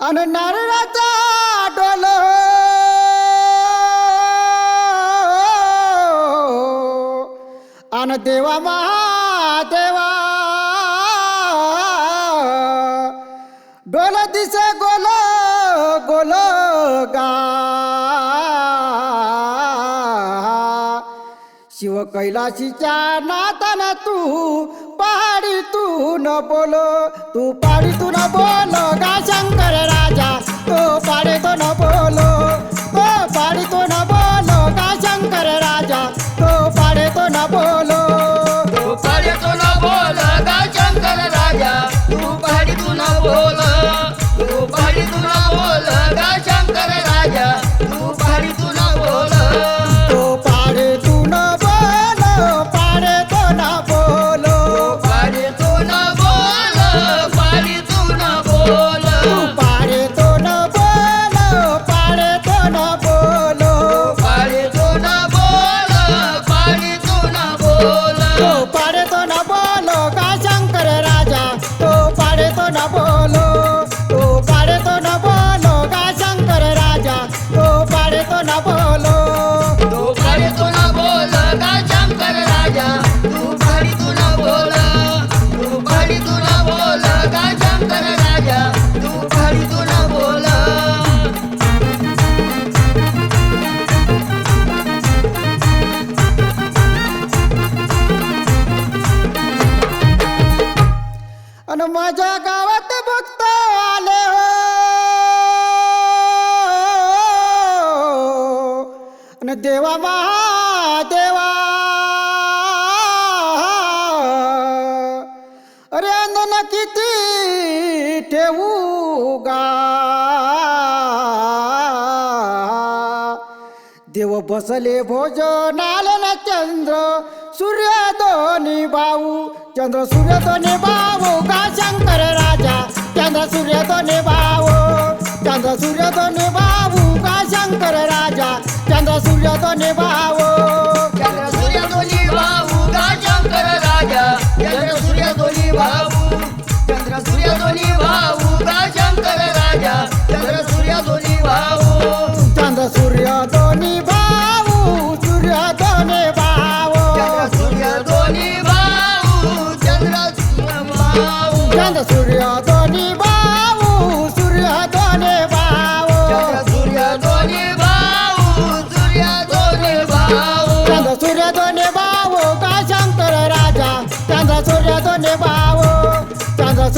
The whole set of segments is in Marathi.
अन नारळाचा डोल. अन देवा महादेवा डोल दिसे शिव कैलाशीच्या नातन तू पहाडी तू न बोल. तू पाडी तू न बोल गा शंकर राजा. तो पाडी तो न बोल. तो पाडी तो न बोल गा शंकर राजा. तो पाडे तो न बोलो. बसले भोजनाले न चंद्र सूर्य दोन्ही भाऊ चंद्र सूर्य दोन्ही भाऊ का शंकर राजा? चंद्र सूर्य दोन्ही भाऊ चंद्र सूर्य दोन्ही भाऊ का शंकर राजा? चंद्र सूर्य दोन्ही भाऊ चंद्र सूर्य दोन्ही भाऊ का शंकर राजा? चंद्र सूर्य दोन्ही भाऊ चंद्र सूर्य दोन्ही भाऊ गा शंकर राजा? चंद्र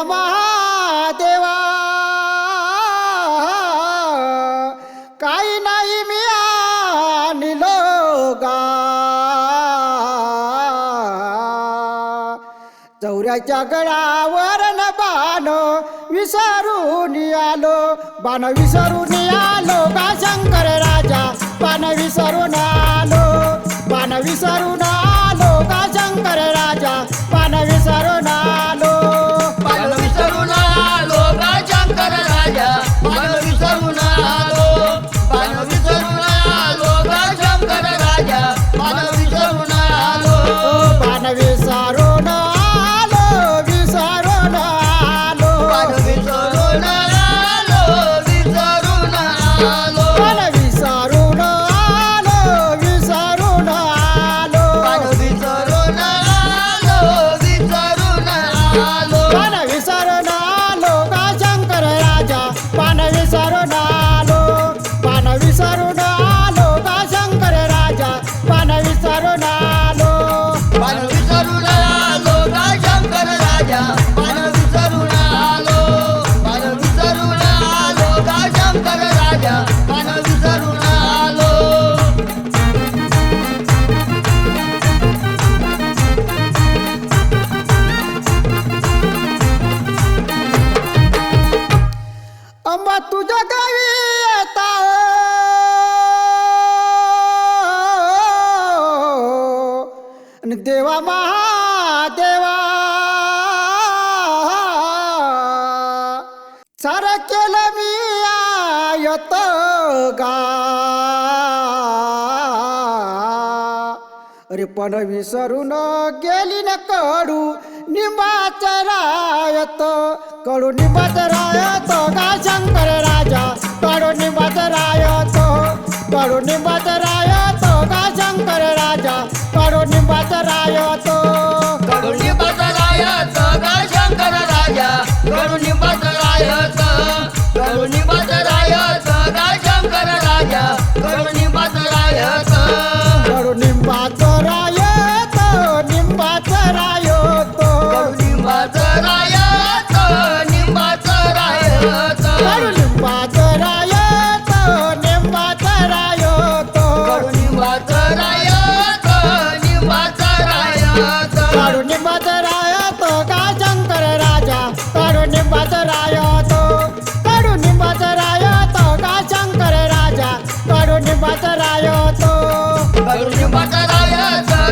देवा महादेवा काही नाही मी आणलो गा. चौऱ्याच्या गळावर न बाण विसरून आलो बाण विसरून आलो का शंकर राजा. बाण विसरून आलो बाण विसरून आलो का शंकर राजा. आणि देवा महादेवा सार केलं मी आयत गा. अरे पण विसरून गेली ना कडू निंबाच रायत कडू निंबाच रायत गा शंकर राजा कडू निंबाच रायत कडू निंबाच राय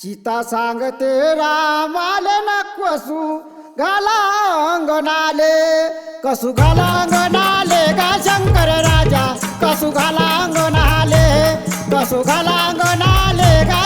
सीता सांगते रामाले नक्वसू घाला अंगणाले कसू घाला नाले गा शंकर राजा कसू घाला कसु कसू घाला अंगणाले गा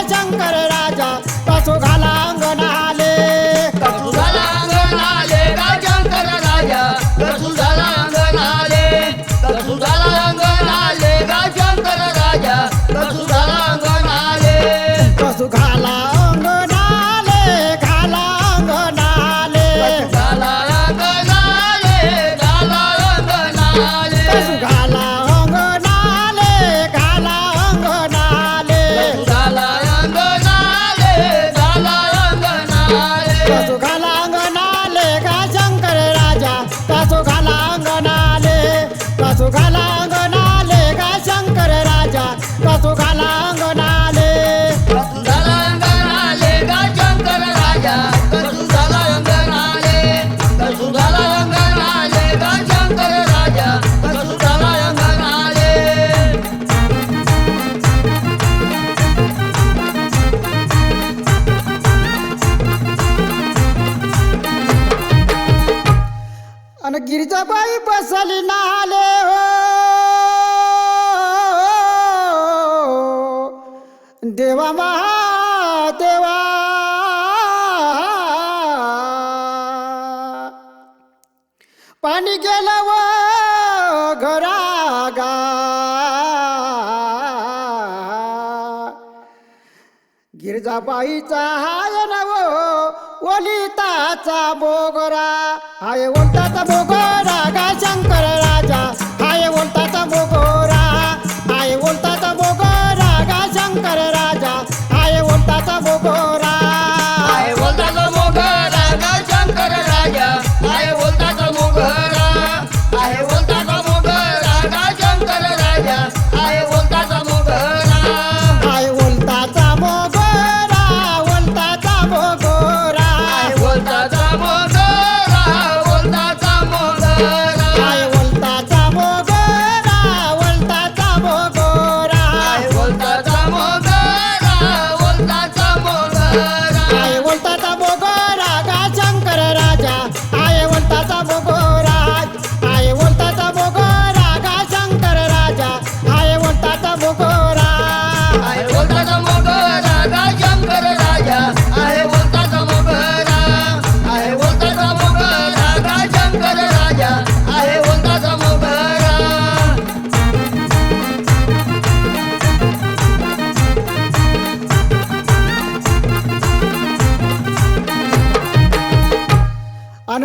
देवा महादेवा. पाणी गेलं व घरागा. गिरजाबाईचा हाय नव ओलिताचा बोगरा. हाय ओलताचा बोगरा.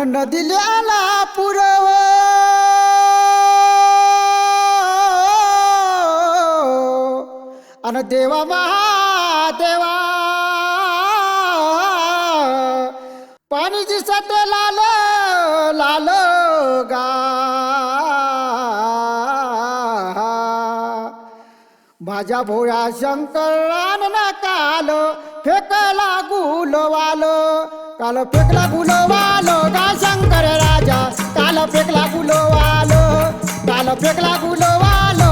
न दिल्याला पुरव. अन देवा महादेवा पाणी दिसत लाल लाल गा. माझ्या भोळ्या शंकरान काल फेकला गुलवाल काल फेकला गुलवाल गा. शंकर राजा काल फेकला गुलवाल काल फेकला गुलवाल गा